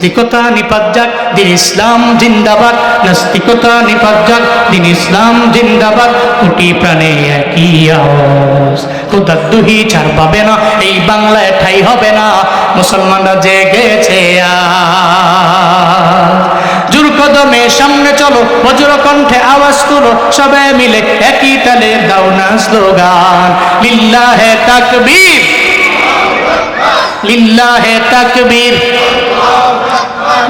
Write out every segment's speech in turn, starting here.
নাস্তিকতা নিপাত যাক দিন ইসলাম জিন্দাবাদ। নাস্তিকতা নিপাত যাক দিন ইসলাম জিন্দাবাদ। কোটি প্রাণে একই আওয়াজ। খোদার দুহি চার পাবে না, এই বাংলায় ঠাই হবে না। মুসলমানরা জেগেছে জোর কদমে সামনে চলো, বজ্র কণ্ঠে আওয়াজ তুলো, সবাই মিলে একই তালে দাও না স্লোগান। লিল্লাহে তাকবীর। লিল্লাহে তাকবীর।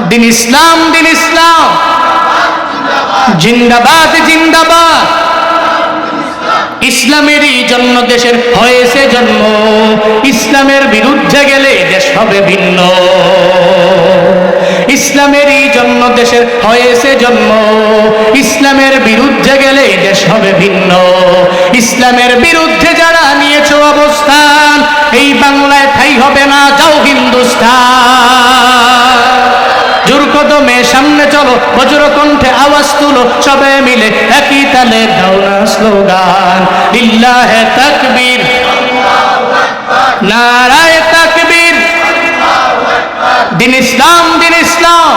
দিন ইসলাম দিন ইসলাম। জিন্দাবাদ জিন্দাবাদ। ইসলামেরই জন্য দেশের হয়েছে জন্ম। ইসলামের বিরুদ্ধে গেলে দেশ হবে ভিন্ন। ইসলামেরই জন্য দেশের হয়েছে জন্ম। ইসলামের বিরুদ্ধে গেলে দেশ হবে ভিন্ন। ইসলামের বিরুদ্ধে যারা নিয়েছে অবস্থান, এই বাংলায় ঠাই হবে না, যাও হিন্দুস্তান। জোর সামনে চলো, বজ্র কণ্ঠে আওয়াজ তুলো সবাই মিলে একই তালে স্লোগান। তাকবীর। দিন ইসলাম দিন ইসলাম।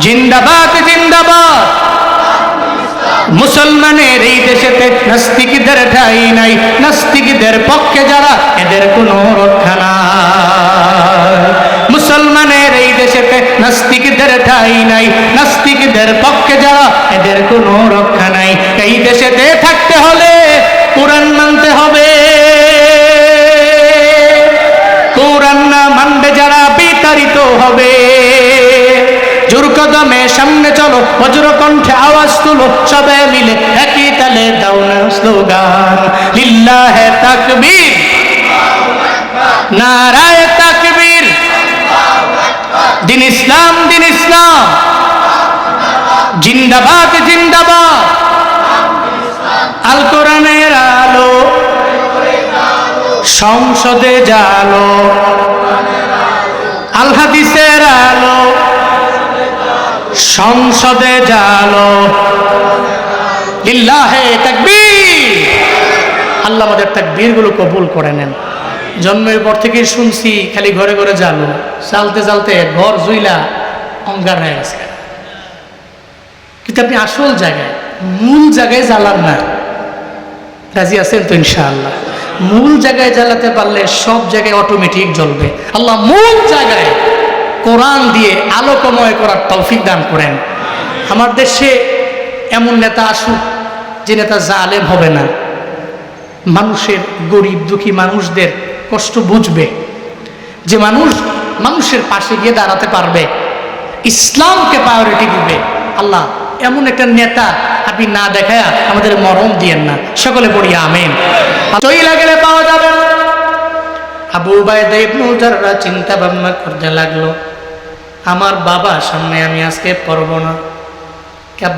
জিন্দাবাদ জিন্দাবাদ। মুসলমানের এই দেশেতে নাস্তিকদের ঠাই নাই। নাস্তিকদের পক্ষে যারা, এদের কোনো রক্ষা নাই। মুসলমানের এই দেশেতে নাস্তিকদের ঠাই নাই। নাস্তিকদের পক্ষে যারা, এদের কোনো রক্ষা নাই। এই দেশেতে থাকতে হলে, কোরআন মানতে হবে। হবে। জোর কদমে সামনে চলো, বজ্র কণ্ঠে আওয়াজ তুলো, সবাই মিলে একই তালে দাও না স্লোগান। লিল্লাহে তাকবীর। নারায় তাকবীর। দিন ইসলাম দিন ইসলাম। জিন্দাবাদ জিন্দাবাদ। আল কোরআনের আলো। সংসদে জালো। আল হাদিসের আলো, সংসদে জালো। লিল্লাহে তাকবীর। আল্লাহ আমাদের তাকবীরগুলো কবুল করে নেন। জন্মের পর থেকেই শুনছি, খালি ঘরে ঘরে জালো। চালতে চালতে ঘর জুইলা অঙ্গার হয়ে গেছে। কিন্তু আপনি আসল জায়গায়, মূল জায়গায় জ্বালান না। রাজি আছেন তো ইনশাআল্লাহ? মূল জায়গায় জ্বালাতে পারলে সব জায়গায় অটোমেটিক জ্বলবে। আল্লাহ মূল জায়গায় কোরআন দিয়ে আলোকময় করার তৌফিক দান করেন। আমার দেশে এমন নেতা আসুক, যে নেতা জালেম হবে না। মানুষের গরিব দুঃখী মানুষদের কষ্ট বুঝবে। যে মানুষ মানুষের পাশে গিয়ে দাঁড়াতে পারবে। ইসলামকে প্রায়োরিটি দিবে। আল্লাহ, এমন একটা নেতা আপনি না দেখায় আমাদের মরম দিয়েন না। সকলে পড়ি, আমেন। চইলা গেলে পাওয়া যাবে না। আবু উবায়দা ইবনুল জাররা চিন্তা ভাবনা করতে লাগল, আমার বাবা সামনে আমি আজকে পড়ব না।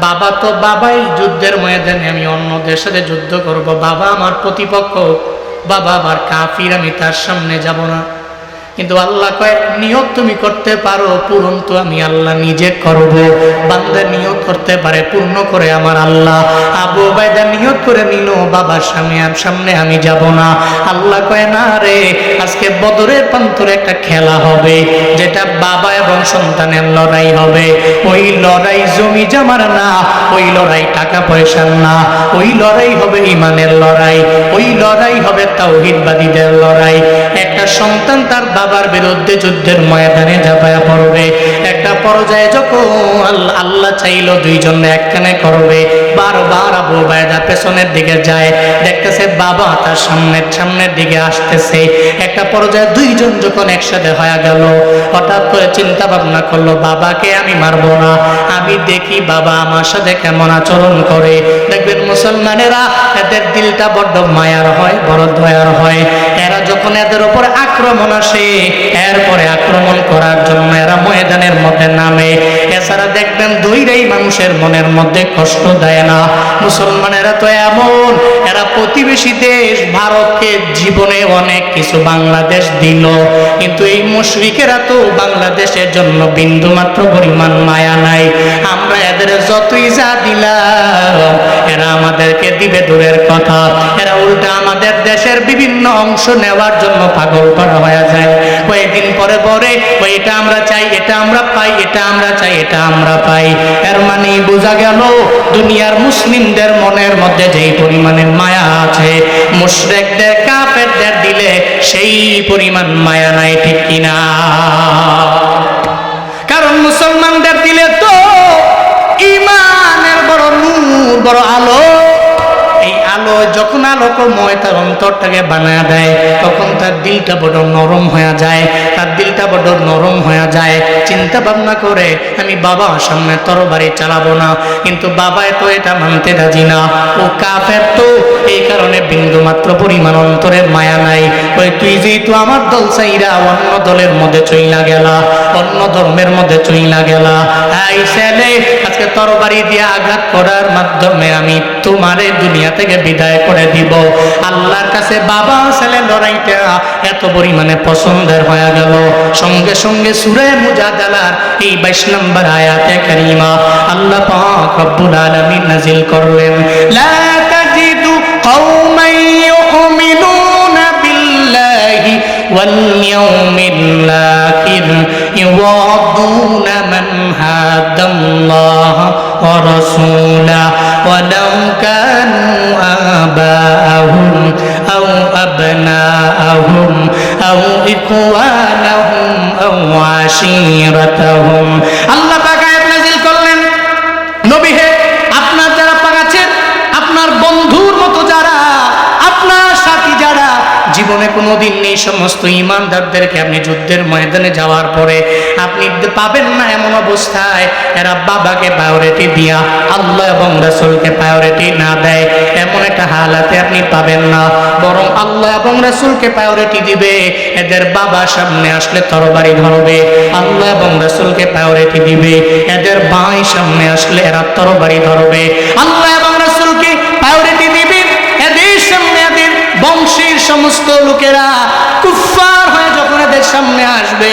বাবা তো বাবাই যুদ্ধের ময়দানে, আমি অন্য সাথে যুদ্ধ করব। বাবা আমার প্রতিপক্ষ, বাবা আবার কাফির, আমি তার সামনে যাব না। কিন্তু আল্লাহ কয়, নিয়ত তুমি করতে পারো, পূরণ তো আমি আল্লাহ নিজে করব। বান্দা নিয়ত করতে পারে, পূর্ণ করে আমার আল্লাহ। আবু বাইদা নিয়ত করে নিল, বাবার সামনে সামনে আমি যাব না। আল্লাহ কয়, না রে, আজকে বদরের প্রান্তরে একটা খেলা হবে, যেটা বাবা এবং সন্তানের লড়াই হবে। ওই লড়াই জমি জামার না, ওই লড়াই টাকা পয়সার না। ওই লড়াই হবে ইমানের লড়াই, ওই লড়াই হবে তাওহিদবাদীদের লড়াই। একটা সন্তান তার বাবার বিরুদ্ধে যুদ্ধের ময়দানে ঝাঁপায়া পড়বে। একটা পর্যায়ে যখন আল্লাহ চাইলো দুইজন একখানে করবে, বারবার আবু বায়দা পেছনের দিকে যায়, দেখতেছে বাবা তার সামনের সামনের দিকে আসতেছে। একটা পর্যায়ে দুইজন যখন একসাথে হয়ে গেল, হঠাৎ করে চিন্তা ভাবনা করল, বাবাকে আমি মারবো না, আমি দেখি বাবা আমার সাথে কেমন আচরণ করে। দেখবেন মুসলমানেরা এদের দিলটা বড্ড মায়ার হয়, বড় দয়ার হয়। এরা যখন এদের উপর আক্রমণ আসে, এরপরে আক্রমণ করার জন্য এরা ময়দানের মধ্যে নামে। এছাড়া দেখবেন দুইটাই মানুষের মনের মধ্যে কষ্ট দেয় না। মুসলমানেরা তো এমন, এরা প্রতিবেশী দেশ, ভারতকে জীবনে অনেক কিছু বাংলাদেশ দিল। কিন্তু এই মুশরিকেরা তো বাংলাদেশের জন্য বিন্দু মাত্র পরিমাণ মায়া নাই। আমরা এদের যতই যা দিলাম এরা আমাদেরকে দিবে দূরের কথা। এরা উল্টা আমাদের দেশের বিভিন্ন অংশ নেওয়ার জন্য পাগল করা হয়ে যায়। কয়েকদিন পরে পরে এটা আমরা চাই, এটা আমরা পাই, এটা আমরা চাই, এটা আমরা পাই। এর মানে বোঝা গেল, দুনিয়ার মুসলিমদের মনের মধ্যে যেই পরিমাণে মায়া আছে, মুশরেকদের, কাফেরদের দিলে সেই পরিমাণ মায়া নাই, ঠিক কিনা? কারণ মুসলমানদের দিলে বড় আলো। এই আলো আলোকময় তার অন্তরটাকে বানায় দেয়। তখন তার দিলটা বড় নরম হয়ে যায়। তার দিলটা বড় নরম হয়ে যায়। চিন্তা ভাবনা করে, আমি বাবা, সামনে তরবারি চালাবো না। কিন্তু বাবা তো এটা মানতে রাজি না। ও কাফের তো, এই কারণে বিন্দু মাত্র পরিমাণ অন্তরে মায়া নাই। ওই তুই যেহেতু আমার দল চাইরা অন্য দলের মধ্যে চইলা গেলা, অন্য ধর্মের মধ্যে চইলা গেলা এই ছেলে, আজকে তরবারি দিয়ে আঘাত করার মাধ্যমে আমি তোমারে দুনিয়া থেকে বিদায় করে দিব আল্লাহর কাছে বাবা ছেলে লড়াইটা এত পরিমাণে পছন্দের হয়ে গেল সঙ্গে সঙ্গে সুরে মুজাদালার এই বাইশ নম্বর আয়াতে কারিমা আল্লাহ পাক রব্বুল আলামিন নাজিল করলেন লা তাজিদু কওমান يؤمنون بالله واليوم الآخر يوادون من هاد الله ورسوله ولو كانوا آباءهم أو أبناءهم أو إخوانهم أو عشيرتهم الله সমস্ত ইমানদারদেরকে আপনি যুদ্ধের ময়দানে যাওয়ার পরে আপনি পাবেন না এমন অবস্থায়, এরা বাবাকে প্রায়োরিটি দিয়া, আল্লাহ এবং রাসূলকে প্রায়োরিটি না দেয়। এমন একটা হালাতে আপনি পাবেন না, বরং আল্লাহ এবং রাসূলকে প্রায়োরিটি দিবে, এদের বাবা সামনে আসলে তরবারি ধরবে, আল্লাহ এবং রাসূলকে প্রায়োরিটি দিবে, এদের ভাই সামনে আসলে এরা তরবারি ধরবে। আল্লাহ এবং রাসূলকে প্রায়োরিটি দিবে, এদের সামনে এদের বংশের সমস্ত লোকেরা সামনে আসবে।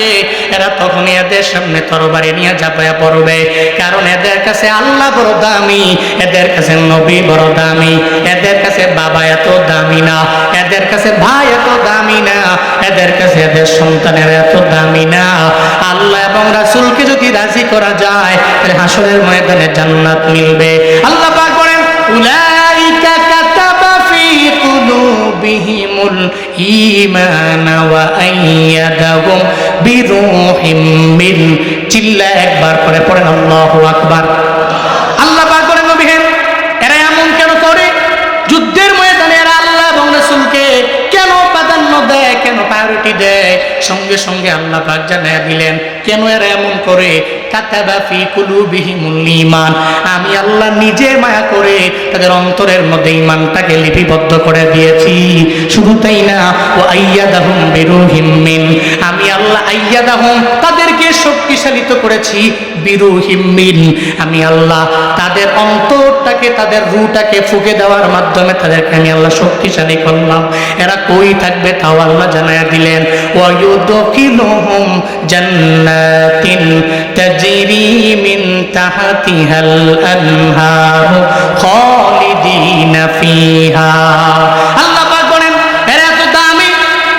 এরা তখন এদের সামনে তরবারি নিয়ে চাপায়া পড়বে। কারণ এদের কাছে আল্লাহ বড় দামি, এদের কাছে নবী বড় দামি, এদের কাছে বাবা এত দামি না, এদের কাছে ভাই এত দামি না, এদের কাছে এদের সন্তানের এত দামি না। আল্লাহ এবং রাসুলকে যদি রাজি করা যায়, তাহলে হাসরের ময়দানে জান্নাত মিলবে। আল্লাহ পাক বলেন ফি ঈমান ওয়া আইয়াদাহুম বিরূহিম মিন চিল্লা একবার করে আল্লাহু আকবার আল্লাহ পাক বলেন নবী হে, এরা এমন কেন করে যুদ্ধের ময়দানে এরা আল্লাহ এবং রাসূলকে কেন প্রাধান্য দেয় প্রায়োরিটি দেয়। সঙ্গে সঙ্গে আল্লাহ পাক জানায় দিলেন, কেন এরা এমন করে? কাতাবাফি কুলুবিহিমুল ঈমান আমি আল্লাহ নিজে মায়া করে তাদের অন্তরের মধ্যে ঈমানটাকে লিপিবদ্ধ করে দিয়েছি। শুধু তাই না ও আইয়াদাহুম বিরুহিম মিন। আমি আল্লাহ আইয়াদাহুম তাদেরকে শক্তিশালিত করেছি। বিরুহিম মিন আমি আল্লাহ তাদের অন্তরটাকে, তাদের রুটাকে ফুকে দেওয়ার মাধ্যমে তাদেরকে আমি আল্লাহ শক্তিশালী করলাম। এরা কই থাকবে তাও আল্লাহ জানায়া দিলেন। ওয়ায়ুদখিলুহুম জান্নাতিন তাজরি মিন তাহতিহাল আনহার খালিদিনা ফিহা আল্লাহ পাক বলেন এরা এত দামি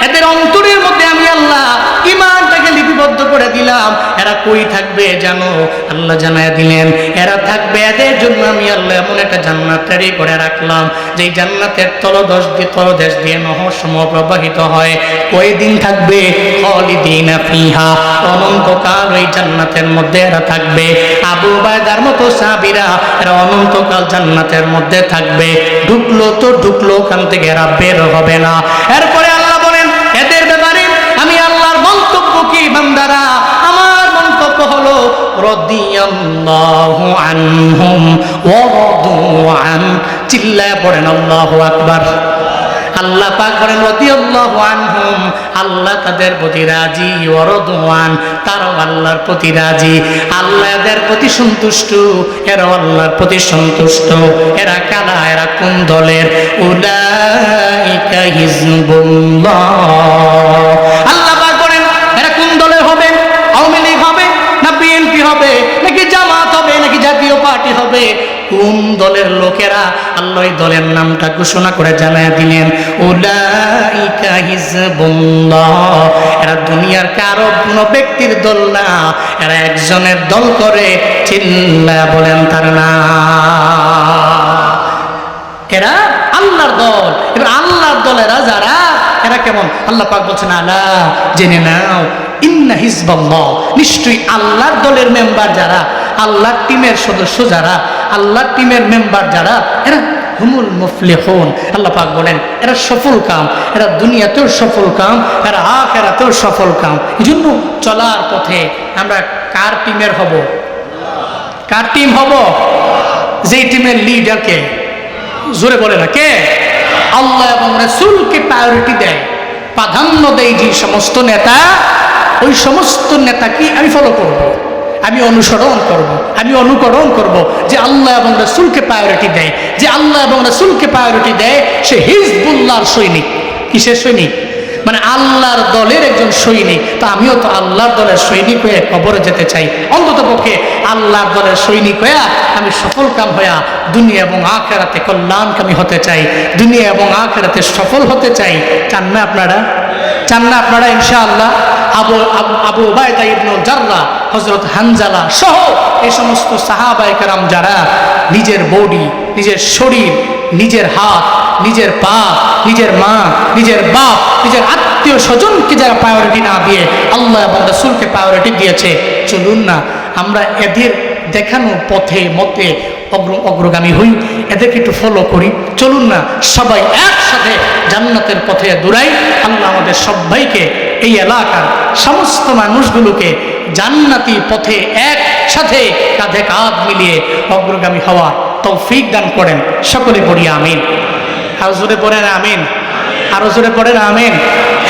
এদের অন্তরের মধ্যে আমি আল্লাহ ইমানটাকে লিপিবদ্ধ করে দিলাম এরা কই থাকবে জানো? আল্লাহ জানায় দিলেন, এরা থাকবে এদের জন্য আমি আল্লাহ এমন একটা জান্নাত তৈরি করে রাখলাম, যেই জান্নাতের তলদশ দিয়ে তলদেশ দিয়ে নহর সমূহ প্রবাহিত হয়। কই দিন থাকবে ফিহা। অনন্তকাল ওই জান্নাতের মধ্যে এরা থাকবে। আবু বায়দার মতো সাবিরা এরা অনন্তকাল জান্নাতের মধ্যে থাকবে। ঢুকলো তো ঢুকলো, ওখান থেকে এরা বের হবে না। এরপরে রাদিয়াল্লাহু আনহুম ওয়া রাদু চিল্লায় পড়েন আল্লাহু আকবার। আল্লাহ পাক বলেন আনহুম, আল্লাহ তাদের প্রতি রাজি ওয়ারদওয়ান তারাও আল্লাহর প্রতি রাজি। আল্লাহ প্রতি সন্তুষ্ট এরা আল্লাহর প্রতি সন্তুষ্ট। এরা কালা এরা কোন দলের? উলাইকা হিজবুল্লাহ আল্লাহ পাক বলেন এরা কোন দলের হবে আওয়ামী লীগ হবে না বিএনপি হবে নাকি জামাত হবে নাকি জাতীয় পার্টি হবে কোন দলের লোকেরা আল্লাহ দলের নামটা ঘোষণা করে জানায় দিলেন এরা দুনিয়ার কারও কোনো ব্যক্তির দল না, এরা একজনের দল করে চিল্লা বলেন তার না। এরা আল্লাহর দল, এবার আল্লাহর দলেরা যারা এরা কেমন? আল্লাহ পাক বলছেন, আলা, জেনে নাও, ইন্না হিজবাল্লাহ। নিশ্চয়ই আল্লাহর দলের মেম্বার যারা আল্লাহর টিমের সদস্য যারা, আল্লাহর টিমের মেম্বার যারা, এরা হুমুল মুফলিহুন। আল্লাহ পাক বলেন, এরা সফল কাম, এরা দুনিয়াতেও সফল কাম, এরা আখেরাতেও সফল কাম। এই জন্য চলার পথে আমরা কার টিমের হব? কার টিম হব? যেই টিমের লিডার কে? জোরে বলে না, কে? আল্লাহ এবং রসুলকে প্রায়োরিটি দেয়, প্রাধান্য দেয় যে সমস্ত নেতা, ওই সমস্ত নেতাকে আমি ফলো করব। আমি অনুসরণ করব। আমি অনুকরণ করব যে আল্লাহ এবং রসুলকে প্রায়োরিটি দেয়, যে আল্লাহ এবং রসুলকে প্রায়োরিটি দেয়, সে হিজবুল্লাহর সৈনিক। কিসের সৈনিক? মানে আল্লাহর দলের একজন সৈনিক। তা আমিও তো আল্লাহর দলের সৈনিক হয়ে কবরে যেতে চাই। অন্তত পক্ষে আল্লাহর দলের সৈনিক হইয়া আমি সফল কাম হইয়া দুনিয়া এবং আখেরাতে কল্যাণকামী হতে চাই। দুনিয়া এবং আখেরাতে সফল হতে চাই। চান না আপনারা? চান না আপনারা ইনশাআল্লাহ? আবু, আবু- উবায়দা ইবনুল জাররা হজরত হানজালা সহ এই সমস্ত সাহাবায়ে কেরাম যারা নিজের বডি, নিজের শরীর, নিজের হাত, নিজের পা, নিজের মা, নিজের বাপ, নিজের আত্মীয় স্বজনকে যারা প্রায়োরিটি না দিয়ে আল্লাহ এবং রসুলকে প্রায়োরিটি দিয়েছে, চলুন না, আমরা এদের দেখানো পথে, মতে অগ্র অগ্রগামী হই, এদেরকে একটু ফলো করি, চলুন না, সবাই একসাথে জান্নাতের পথে দৌড়াই, আল্লাহ আমাদের সবাইকে এই এলাকার সমস্ত মানুষগুলোকে জান্নাতি পথে একসাথে কাঁধে কাঁধ মিলিয়ে অগ্রগামী হওয়া তৌফিক দান করেন সকলে পড়ি আমিন। আরও জোরে পড়েন আমিন। আরও জোরে পড়েন আমিন।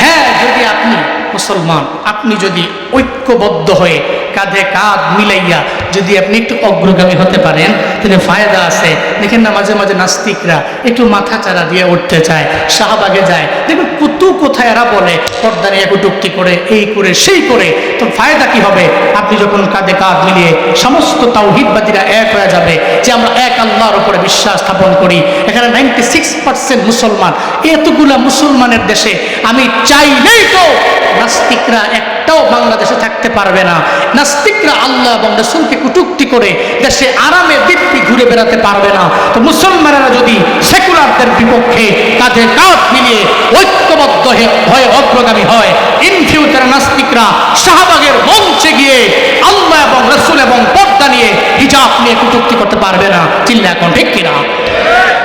হ্যাঁ যদি আপনি মুসলমান, আপনি যদি ঐক্যবদ্ধ হয়ে কাঁধে কাঁধ মিলাইয়া যদি আপনি একটু অগ্রগামী হতে পারেন, তাহলে ফায়দা আছে। দেখেন না, মাঝে মাঝে নাস্তিকরা একটু মাথা চারা দিয়ে উঠতে চায়, শাহবাগে যায়। দেখবেন কত কোথায় এরা বলে? পর্দা নিয়ে কটুক্তি করে, এই করে, সেই করে। তো ফায়দা কি হবে? আপনি যখন কাঁধে কাঁধ মিলিয়ে সমস্ত তাওহিদবাদীরা এক হয়ে যাবে যে আমরা এক আল্লাহর উপরে বিশ্বাস স্থাপন করি, এখানে নাইনটি সিক্স পার্সেন্ট মুসলমান। এতগুলা মুসলমানের দেশে আমি চাইলেই তো নাস্তিকরা একটাও বাংলাদেশে থাকতে পারবে না। নাস্তিকরা আল্লাহ এবং রসুলকে কুটুক্তি করে দেশে আরামে দিব্যি ঘুরে বেড়াতে পারবে না। তো মুসলমানেরা যদি সেকুলারদের বিপক্ষে কাঁধে কাঁধ মিলিয়ে ঐক্যবদ্ধ হয়ে অগ্রগামী হয়। ইন ফিউচার নাস্তিকরা শাহবাগের মঞ্চে গিয়ে আল্লাহ এবং রসুল এবং পর্দা নিয়ে হিজাব নিয়ে কুটুক্তি করতে পারবে না। চিল্লা এখন, ঠিক কিনা?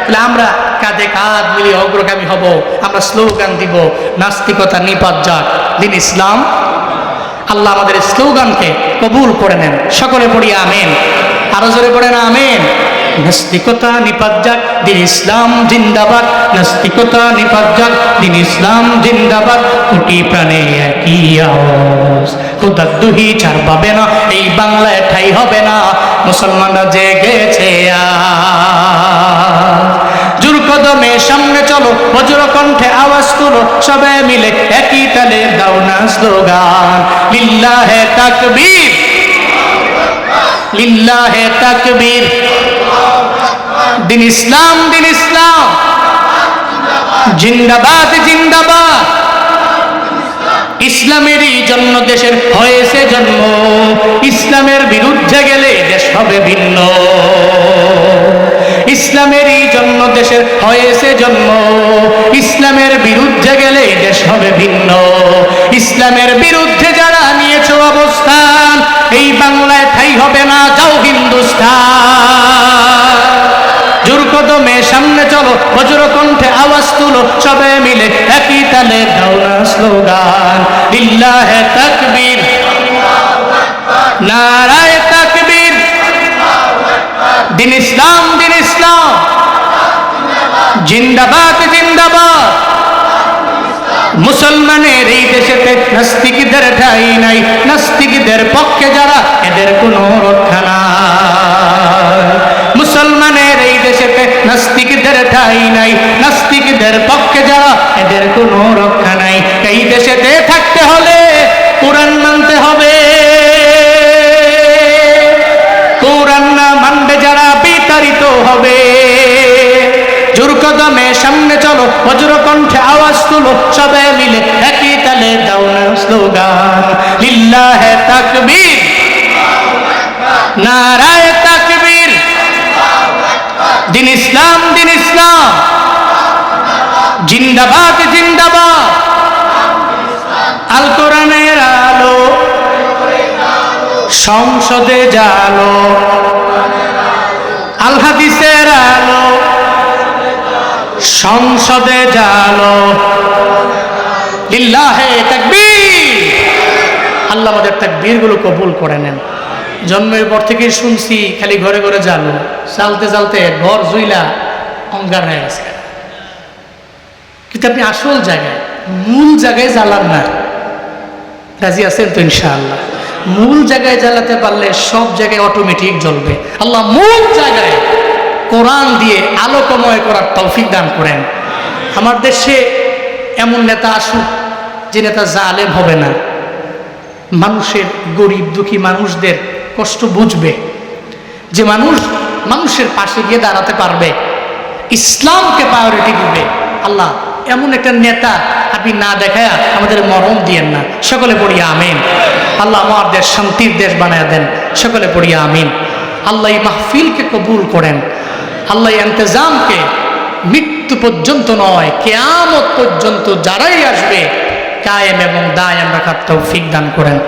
তাহলে আমরা কাঁধে কাঁধ মিলিয়ে অগ্রগামী হব, আমরা স্লোগান দিব, নাস্তিকতা নিপাত যাক। দিন ইসলাম। আল্লাহ আমাদের স্লোগানকে কবুল করে নেন। সকলে পড়ি আমেন। আরও জোরে পড়েন আমেন। নাস্তিকতা নিপাত যাক দিন ইসলাম জিন্দাবাদ। নাস্তিকতা নিপাত যাক দিন ইসলাম জিন্দাবাদ। কোটি প্রাণে একই আওয়াজ। খোদার দুহি চার পাবে না, এই বাংলায় ঠাই হবে না। মুসলমানরা জেগেছে জোর কদমে সামনে চলো, বজ্র কণ্ঠে আওয়াজ তুলো সবাই মিলে একই তালে দাও না স্লোগান। লিল্লাহে তাকবীর। লিল্লাহে তাকবীর। দিন ইসলাম দিন ইসলাম। জিন্দাবাদ জিন্দাবাদ। ইসলামেরই জন্য দেশের হয়েছে জন্ম। ইসলামের বিরুদ্ধে গেলে দেশ হবে ভিন্ন। ইসলামেরই জন্য দেশের হয়েছে জন্ম। ইসলামের বিরুদ্ধে গেলে দেশ হবে ভিন্ন। ইসলামের বিরুদ্ধে যারা নিয়েছে অবস্থান, এই বাংলায় ঠাই হবে না, যাও হিন্দুস্তান। জোর কদমে সামনে চলো বজ্র কণ্ঠে আওয়াজ তুলো, সবে মিলে একই তালে দাও না স্লোগান, লিল্লাহে তাকবীর। নারায় তাকবীর। দিন ইসলাম দিন ইসলাম। জিন্দাবাদ জিন্দাবাদ। মুসলমানের এই দেশেতে নাস্তিকদের ঠাই নাই, নাস্তিকদের পক্ষে যারা, এদের কোনো রক্ষা নাই। নাস্তিকদের নাই। নাস্তিকদের পক্ষে যারা, এদের কোনো রক্ষা নাই। এই দেশেতে থাকতে হলে কোরআন মানতে হবে। কোরআন না মানবে যারা, বিতাড়িত কদমে সামনে চলো বজ্র কণ্ঠে আওয়াজ তুলো, সবে মিলে একই তালে দাও না স্লোগান। লিল্লাহে তাকবীর। নারায় তাকবীর দিন ইসলাম দিন ইসলাম। জিন্দাবাদ জিন্দাবাদ। আল কোরআনের আলো। সংসদে জালো। আল হাদিসের আলো। সংসদে জালো। লিল্লাহে তাকবীর। আল্লাহ আমাদের তাকবীরগুলো কবুল করে নেন। জন্মের পর থেকেই শুনছি, খালি ঘরে ঘরে জালো চালতে চালতে ঘর জুইলা অঙ্গার হয়ে গেছে। কিন্তু আপনি আসল জায়গায়, মূল জায়গায় জ্বালান না। রাজি আছেন তো ইনশাআল্লাহ? মূল জায়গায় জ্বালাতে পারলে সব জায়গায় অটোমেটিক জ্বলবে। আল্লাহ মূল জায়গায় কোরআন দিয়ে আলোকময় করার তৌফিক দান করেন। আমার দেশে এমন নেতা আসুক, যে নেতা জালেম হবে না। মানুষের গরিব দুঃখী মানুষদের কষ্ট বুঝবে যে মানুষ মানুষের পাশে গিয়ে দাঁড়াতে পারবে। ইসলামকে প্রায়োরিটি দিবে। আল্লাহ, এমন একটা নেতা আপনি না দেখায় আমাদের মরণ দিয়েন না। সকলে পড়িয়া আমিন। আল্লাহ আমার দেশ শান্তির দেশ বানায় দেন। সকলে পড়িয়া আমিন। আল্লাহ এই মাহফিলকে কবুল করেন। আল্লাহ ইন্তজামকে মৃত্যু পর্যন্ত নয়, কেয়ামত পর্যন্ত যারাই আসবে, কায়েম এবং দায়াম রাখার তৌফিক দান করেন।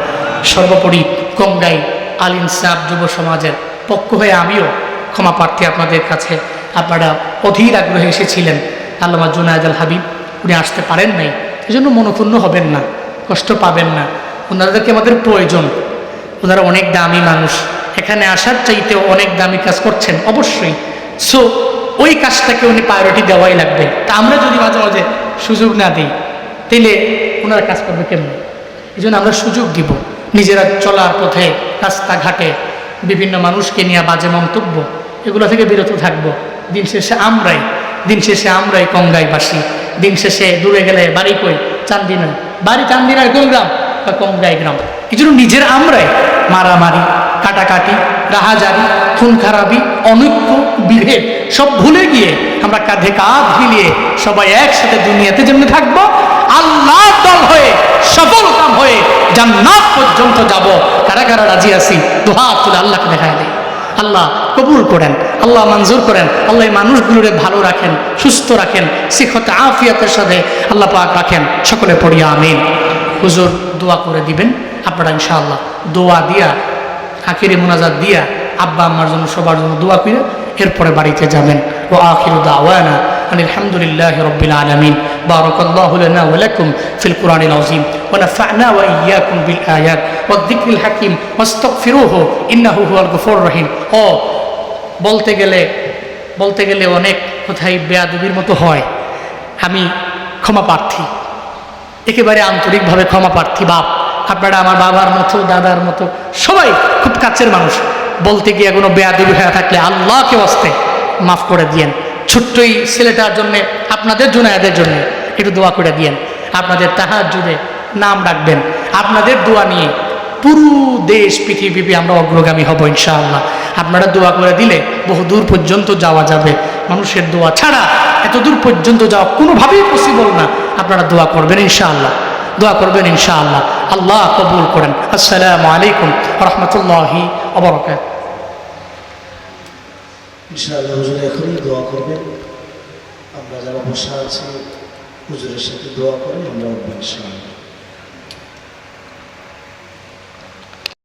সর্বোপরি কঙ্গাই আল ইনসাফ যুব সমাজের পক্ষ হয়ে আমিও ক্ষমা প্রার্থী আপনাদের কাছে আপনারা অধীর আগ্রহে এসেছিলেন। আল্লামা জুনায়দ আল হাবিব উনি আসতে পারেন নাই। এই জন্য মনক্ষুণ্ণ হবেন না, কষ্ট পাবেন না। ওনাদেরকে আমাদের প্রয়োজন। ওনারা অনেক দামি মানুষ। এখানে আসার চাইতেও অনেক দামি কাজ করছেন, অবশ্যই। সো ওই কাজটাকে উনি প্রায়োরিটি দেওয়াই লাগবে। তা আমরা যদি মাঝে মাঝে সুযোগ না দিই তাহলে ওনারা কাজ করবে কেমন? এই জন্য আমরা সুযোগ দিব। নিজেরা চলার পথে, রাস্তাঘাটে বিভিন্ন মানুষকে নিয়ে বাজে মন্তব্য, এগুলো থেকে বিরত থাকব। দিন শেষে আমরাই, দিন শেষে আমরাই কঙ্গাই বাসি দিন শেষে দূরে গেলে বাড়ি কই? চান্দিনা বাড়ি চান্দিনার কোন গ্রাম বা কঙ্গাই গ্রাম। জন্য নিজের আমরাই মারামারি, কাটাকাটি, রাহাজারি খুন খারাপি অনৈক্য, বিভেদ, সব ভুলে গিয়ে আমরা কাঁধে কাঁধ মিলিয়ে সবাই একসাথে দুনিয়াতে যেমনি থাকব আল্লাহ দল হয়ে, সফল কাম হয়ে জান্নাত পর্যন্ত যাব। কারা কারা রাজি আছি। দোহাত তুলে আল্লাহকে দেখায় দেয় আল্লাহ কবুল করেন, আল্লাহ মঞ্জুর করেন, আল্লাহ এই মানুষগুলোরে ভালো রাখেন, সুস্থ রাখেন শিখত আফিয়াতের সাথে আল্লাহ পাক রাখেন। সকলে পড়িয়া আমিন। হুজুর, দোয়া করে দিবেন। আপনারা ইনশাআল্লাহ দোয়া দিয়া, আখিরে মোনাজাত দিয়া আব্বা আম্মার জন্য, সবার জন্য দোয়া করে এরপরে বাড়িতে যাবেন। ও আখির দাওয়ানা আলহামদুলিল্লাহ রবিল আলমিন। بارك الله لنا ولكم في القرآن العظيم ونفعنا وإياكم بالآيات والذكر الحكيم واستغفروه إنه هو الغفور الرحيم ও বলতে গেলে বলতে গেলে অনেক কোথায় বেয়াদবির মতো হয় আমি ক্ষমা প্রার্থী একেবারে আন্তরিকভাবে ক্ষমা প্রার্থী বাপ আপনারা আমার বাবার মতো দাদার মতো সবাই খুব কাছের মানুষ বলতে গিয়ে কোনো বেয়াদবি হয়ে থাকলে আল্লাহকে অস্তে মাফ করে দিয়েন ছোট্ট এই ছেলেটার জন্যে, আপনাদের জুনায়াদের জন্য একটু দোয়া করে দিয়েন। আপনাদের তাহার জুড়ে নাম রাখবেন। আপনাদের দোয়া নিয়ে পুরো দেশ পৃথিবী আমরা অগ্রগামী হব ইনশাআল্লাহ। আপনারা দোয়া করে দিলে বহু দূর পর্যন্ত যাওয়া যাবে। মানুষের দোয়া ছাড়া এত দূর পর্যন্ত যাওয়া কোনোভাবেই পসিবল না। আপনারা দোয়া করবেন ইনশাআল্লাহ। দোয়া করবেন ইনশাআল্লাহ। আল্লাহ কবুল করেন। আসসালামু আলাইকুম রহমতুল্লাহি অবরকাত ইনশাআল্লাহ হুজুর, এখনই দোয়া করবেন। আমরা যারা বসা আছি, হুজুরের সাথে দোয়া করে আমরা উঠবো ইনশাআল্লাহ।